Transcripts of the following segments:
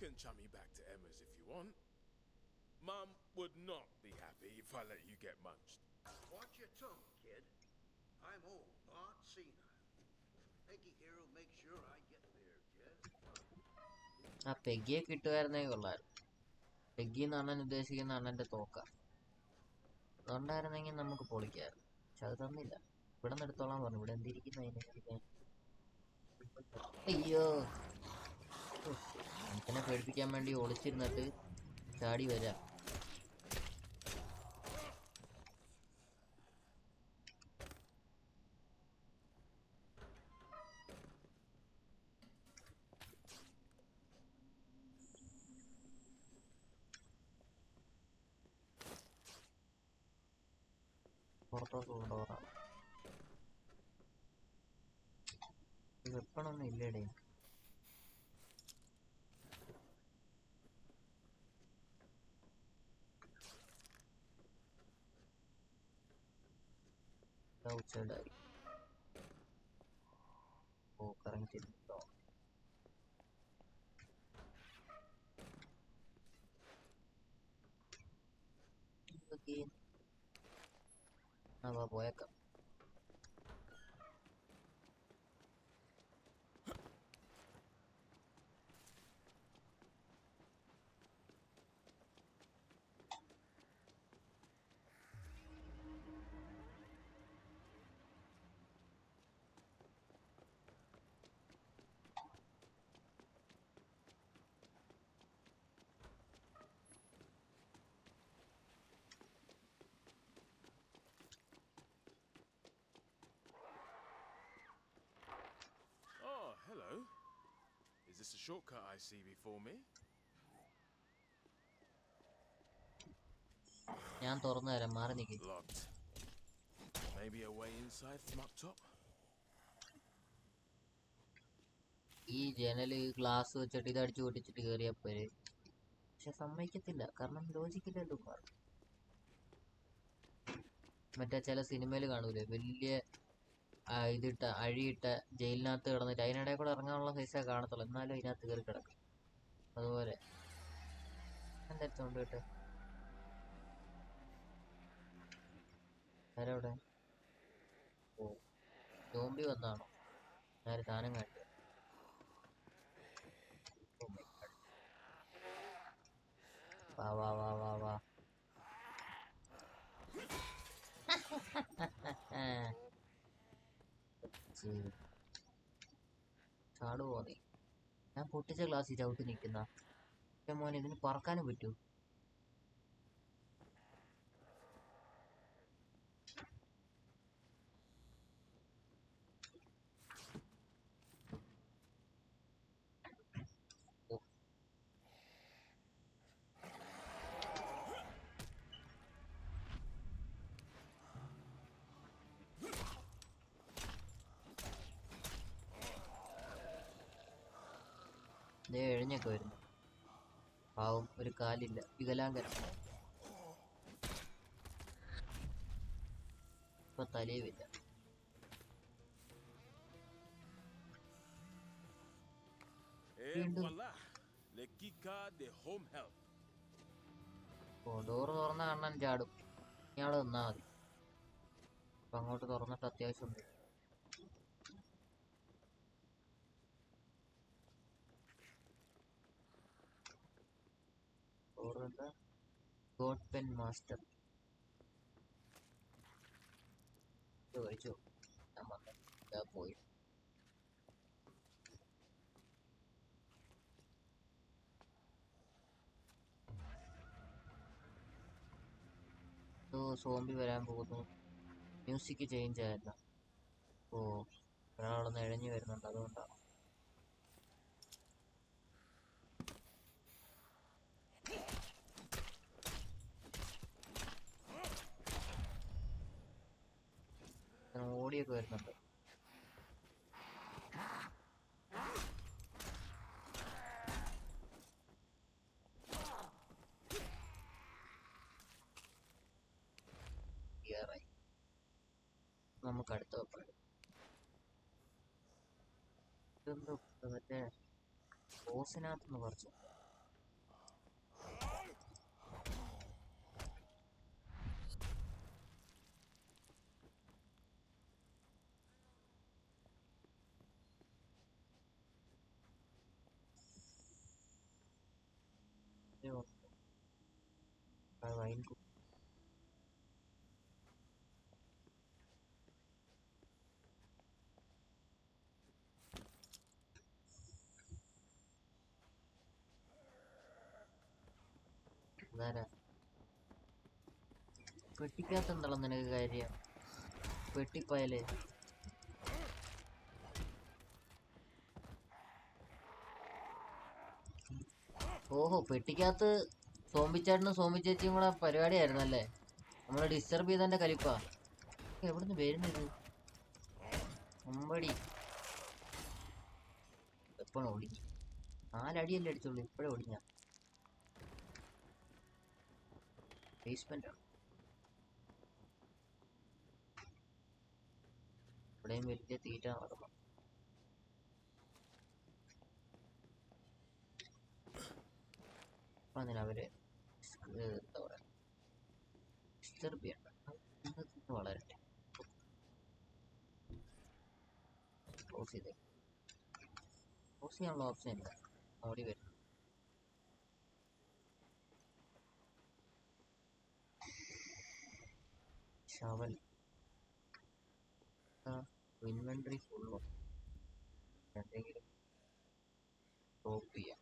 can chummy back to Emma's if you want. Mum would not be happy if I let you get munched. Watch your tongue, kid. I'm old, not senile. Peggy here will make sure I get there, Jez. ആ പെഗിയെ കിട്ടുമായിരുന്നേ കൊള്ളായിരുന്നു Peggy എന്ന് അണ്ണൻ ഉദ്ദേശിക്കുന്ന അണ്ണന്റെ തോക്ക അതുണ്ടായിരുന്നെങ്കിൽ നമുക്ക് പൊളിക്കായിരുന്നു പക്ഷെ അത് തന്നില്ല ഇവിടെ നിന്ന് എടുത്തോളാൻ പറഞ്ഞു ഇവിടെ എന്തിരിക്കുന്നു അതിനെ അയ്യോ പേടിപ്പിക്കാൻ വേണ്ടി ഒളിച്ചിരുന്നിട്ട് ചാടി വരാം. ഉച്ചയുണ്ടായി ഓ കറങ്ങി ചെല്ലോ ആ വാ പോയേക്കാം. This a shortcut I see before me? ഞാൻ തുറന്നു തരാം മാറി നിൽക്കും Locked. Maybe a way inside from up top? ഈ ജനൽ ഗ്ലാസ് വെച്ചിട്ട് ഇത് അടിച്ചു പൊട്ടിച്ചിട്ട് കയറിയപ്പോര് പക്ഷെ സമ്മതിക്കത്തില്ല കാരണം ലോജിക്കില്ലല്ലോ മറ്റേ ചില സിനിമയിൽ കാണൂലേ വലിയ ഇതിട്ട അഴിയിട്ട ജയിലിനകത്ത് കിടന്നിട്ട് അതിനിടയിൽ കൂടെ ഇറങ്ങാനുള്ള സൈസേ കാണത്തുള്ളൂ. എന്നാലും അതിനകത്ത് കയറി കിടക്കും. അതുപോലെ. എന്താ സൗണ്ട് കേട്ടെ? ആരവിടെ ഓ ജോംബി വന്നാണോ ഞാൻ സാധനം കണ്ടു. വാ വാ വാ വാ വാ. ശരി. ചാടുവോ ഞാൻ പൊട്ടിച്ച ഗ്ലാസ് ചവിട്ടി നിൽക്കുന്ന മോനെ ഇതിന് പറക്കാനും പറ്റൂ ദേ എഴിഞ്ഞൊക്കെ വരുന്നു പാവം ഒരു കാലില്ല. വികലാംഗരം. ഇപ്പൊ തലയുമില്ല. ഡോറ് തുറന്ന കണ്ണൻ ചാടും. ഇയാൾ നിന്നാ മതി. അപ്പൊ അങ്ങോട്ട് തുറന്നിട്ട് അത്യാവശ്യം എന്താ ഗോഡ് പെൻ മാസ്റ്റർ. ചോദിച്ചു പോയി. സോംബി വരാൻ പോകുന്നു. മ്യൂസിക് ചേഞ്ച് ആയിരുന്നു. ഓ ഒരാളൊന്ന് ഇഴഞ്ഞു വരുന്നുണ്ട്. അതുകൊണ്ടാണ് ഓടിയൊക്കെ വരുന്നുണ്ട് നമുക്ക് അടുത്ത വെപ്പാണ് ഇതെന്തോ മറ്റേ ബോസിനകത്തുനിന്ന് കുറച്ച്. വൈൻ പെട്ടിക്കകത്ത് പെട്ടിക്കകത്തുണ്ടല്ലോ നിനക്ക് കാര്യം? പെട്ടിപ്പയൽ. ഓഹോ പെട്ടിക്കകത്ത് സോമ്പിച്ചേട്ടനും സോമ്പി ചേച്ചിയും കൂടെ പരിപാടിയായിരുന്നു അല്ലേ? നമ്മളെ ഡിസ്റ്റർബ് ചെയ്തതിന്റെ കലിപ്പാ. എവിടുന്ന് വരുന്നത് ഒമ്പടി എപ്പോഴും ഓടിക്കും നാലടിയല്ലേ അടിച്ചുള്ളൂ. ഇപ്പോഴേ ഓടിഞ്ഞ ബേസ്മെന്റ് ഇവിടെയും വലിയ തീറ്റ നടക്കുന്നു. അതിന് അവർ എന്താ പറയാ? ഡിസ്റ്റർബ് ചെയ്യണ്ട. അത് തിന്ന് വളരട്ടെ ക്ലോസ് ചെയ്തേ. ക്ലോസ് ചെയ്യാനുള്ള ഓപ്ഷൻ ഇല്ല. ഓടി വരും. ഷവൽ. ഇൻവെന്ററി ഫുള്ളോ എന്തെങ്കിലും ഡ്രോപ്പ് ചെയ്യാം.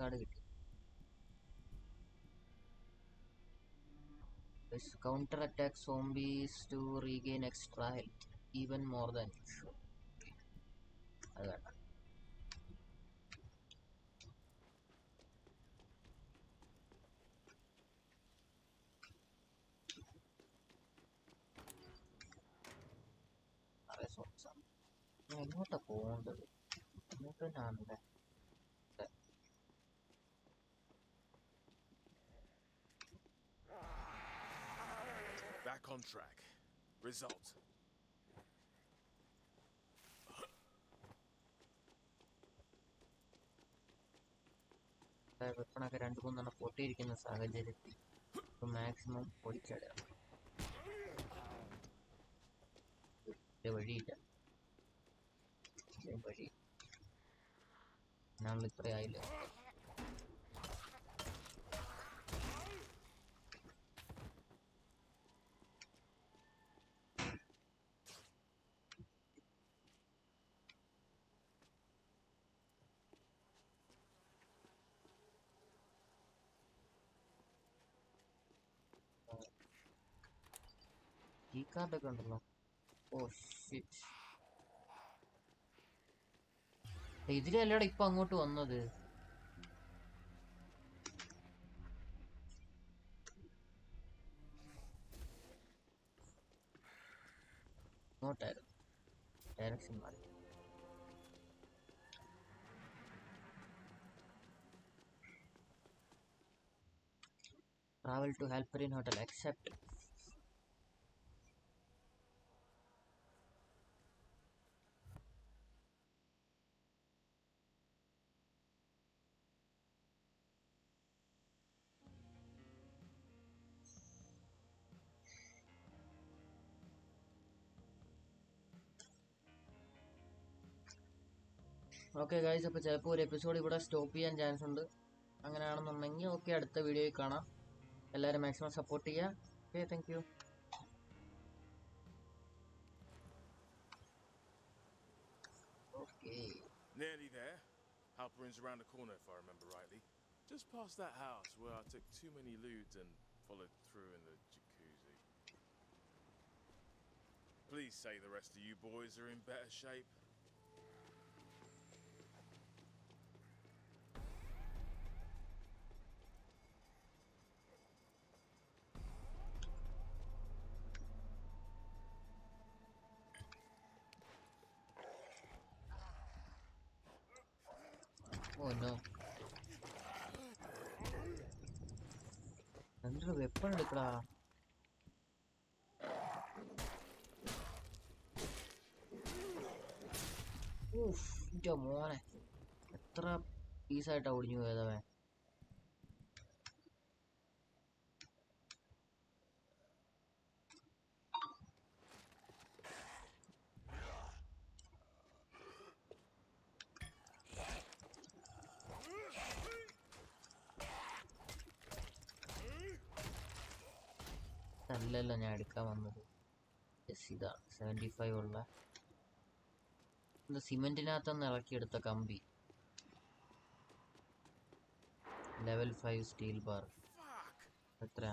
കാർഡ് കിട്ടി counter attack zombies to regain extra health even more than usual അത് വേണ്ട നിറയെ zombies ആണ്. ഞാൻ എങ്ങോട്ടാ പോകേണ്ടത് ഇങ്ങോട്ട് തന്നെയാണല്ലേ Back on track. Result. വെപ്പണൊക്കെ രണ്ട് മൂന്നെണ്ണം പൊട്ടിയിരിക്കുന്ന സാഹചര്യത്തിൽ മാക്സിമം പൊടിച്ചടയാം ഒരു വഴിയില്ല വഴി ഞാനുള്ള ഇത്ര ഈ കാർഡൊക്കെ ഉണ്ടല്ലോ. ഓ ഷിറ്റ് ഇതിലല്ലടാ ഇപ്പൊ അങ്ങോട്ട് വന്നത്. ഇങ്ങോട്ടായിരുന്നു. ഡയറക്ഷൻ മാറി. Travel to Halperin Hotel. Accept. Okay guys അപ്പോൾ ചിലപ്പോൾ ഒരു എപ്പിസോഡ് ഇവിടെ സ്റ്റോപ്പ് ചെയ്യാൻ ചാൻസ് ഉണ്ട് അങ്ങനെയാണെന്നുണ്ടെങ്കിൽ ഓക്കെ അടുത്ത വീഡിയോയിൽ കാണാം എല്ലാവരും മാക്സിമം സപ്പോർട്ട് ചെയ്യുക okay thank Nearly there. Halperin's around the corner, if I remember rightly. Just past that house where I took too many lewds and followed through in the jacuzzi. Please say the rest of you boys are in better shape. എന്റെ മോനെ. എത്ര പീസായിട്ടാണ് ഒടിഞ്ഞു പോയതവൻ അല്ലല്ല ഞാൻ എടുക്കാൻ വന്നത്. Yes ഇതാണ് seventy five ഉള്ള ഇത് സിമെന്റിനകത്തുനിന്ന് ഇറക്കിയെടുത്ത കമ്പി. Level five steel bar. എത്ര?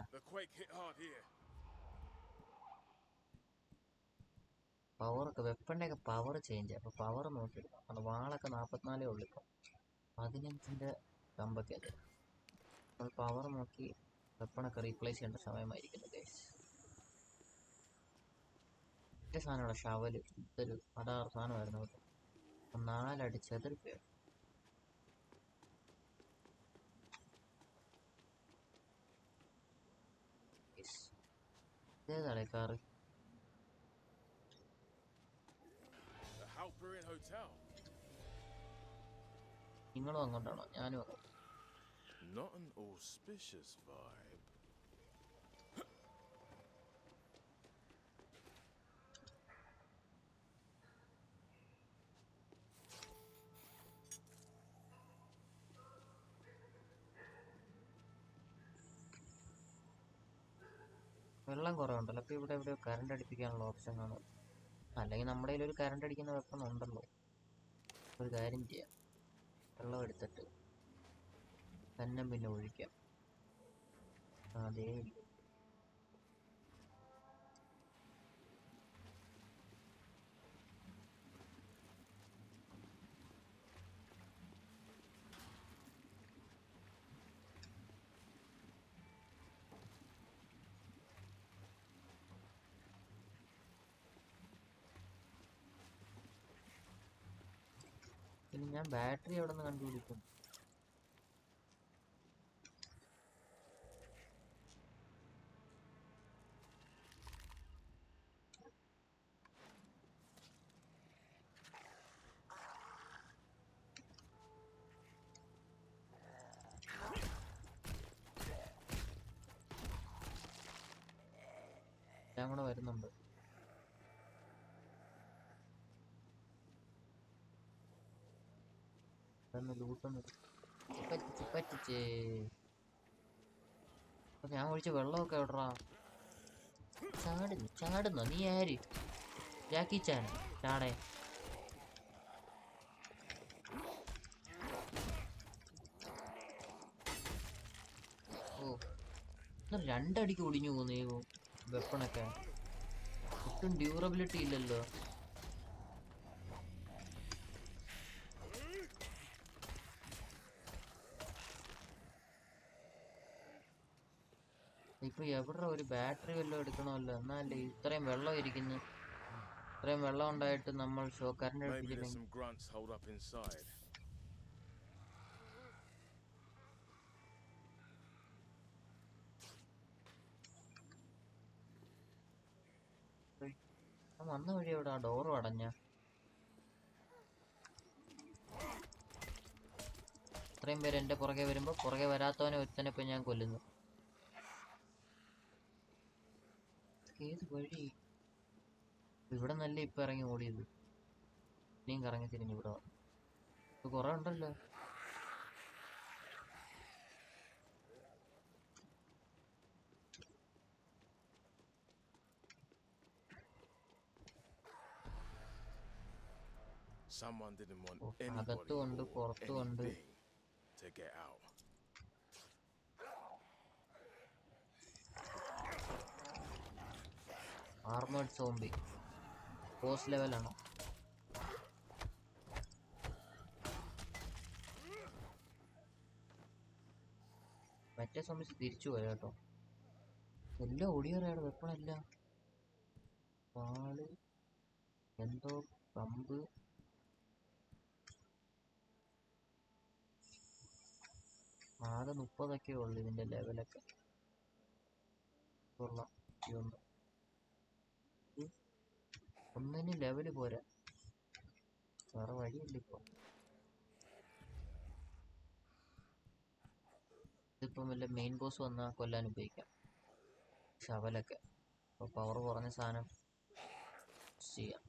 പവറൊക്കെ വെപ്പണിന്റെ ഒക്കെ പവർ ചേഞ്ച് അപ്പൊ പവർ നോക്കിയെടുക്കാം. കാരണം വാളൊക്കെ നാൽപ്പത്തിനാലേ ഉള്ളൂ ഇപ്പം. പതിനഞ്ചിന്റെ കമ്പൊക്കെ. അത് നമ്മൾ പവർ നോക്കി വെപ്പണൊക്കെ റീപ്ലേസ് ചെയ്യേണ്ട സമയമായിരിക്കുന്നു ഗൈസ് മറ്റേ സാധനമാണ് ഷവൽ ഇതൊരു അടാറ് സാധനമായിരുന്നു കേട്ടോ. അപ്പം നാലടി ചെതറിപ്പോയി ഇതേതാടേ കാറ്. നിങ്ങളും അങ്ങോട്ടാണോ? ഞാനും അങ്ങോട്ട്. Not an auspicious vibe. വെള്ളം കുറവുണ്ടല്ലോ. അപ്പോൾ ഇവിടെ എവിടെയോ കറണ്ട് അടിപ്പിക്കാനുള്ള ഓപ്ഷൻ കാണും അല്ലെങ്കിൽ നമ്മുടെ കയ്യിൽ ഒരു കറണ്ട് അടിക്കുന്ന വെപ്പൺ ഉണ്ടല്ലോ. ഒരു കാര്യം ചെയ്യാം. വെള്ളം എടുത്തിട്ട് തന്നെ പിന്നെ ഒഴിക്കാം. അതേ പിന്നെ ഞാൻ ബാറ്ററി എവിടെ നിന്ന് കണ്ടുപിടിക്കും കൂടെ വരുന്നുണ്ട് ഇതൊന്ന് ലൂട്ടൊന്ന് ഞാൻ ഒഴിച്ച വെള്ളമൊക്കെ എവിടാ ചാടുന്നു ചാടുന്നു? നീ ആര്? ജാക്കി ചാൻ ചാടേ. ഓ എന്നാ രണ്ടടിക്ക് ഒടിഞ്ഞു പോകുന്നു വെപ്പണൊക്കെ. ഒട്ടും ഡ്യൂറബിലിറ്റി ഇല്ലല്ലോ. ഇപ്പൊ എവിടെ ഒരു ബാറ്ററി വല്ലതും എടുക്കണമല്ലോ? എന്നാലേ ഇത്രയും വെള്ളം ഇരിക്കുന്നു. ഇത്രയും വെള്ളം ഉണ്ടായിട്ട് നമ്മൾ ഷോ കറണ്ട് വന്ന വഴി എവിടെ? ആ ഡോറും അടഞ്ഞ. ഇത്രയും പേര് എന്റെ പുറകെ വരുമ്പോൾ പുറകെ വരാത്തവനെ ഒരുത്തനെ ഇപ്പൊ ഞാൻ കൊല്ലുന്നു. ഏത് വഴി ഇവിടെ നല്ല ഇപ്പൊ ഇറങ്ങി ഓടിയത് ഇനിയും കറങ്ങി തിരിഞ്ഞു ഇവിടെ. ഇത് കൊറേ ഉണ്ടല്ലോ Someone didn't want to get out. Armed zombie. Boss ലെവലാണോ. മറ്റേ സോംബിസ് തിരിച്ചു പോയ കേട്ടോ. എല്ലാം ഓടിയറിയാണ് വെപ്പണല്ല. വാൾ എന്തോ കമ്പ് ആകെ മുപ്പതൊക്കെ ഉള്ളു ഇതിന്റെ ലെവലൊക്കെ. കൊള്ളാം ഇതൊന്ന്. ഒന്നിന് ലെവൽ പോരാ. വേറെ വഴിയില്ല ഇപ്പൊ. ഇതിപ്പം വല്ല മെയിൻ ബോസ് വന്നാൽ കൊല്ലാൻ ഉപയോഗിക്കാം. ശവലൊക്കെ. അപ്പൊ പവർ കുറഞ്ഞ സാധനം ചെയ്യാം.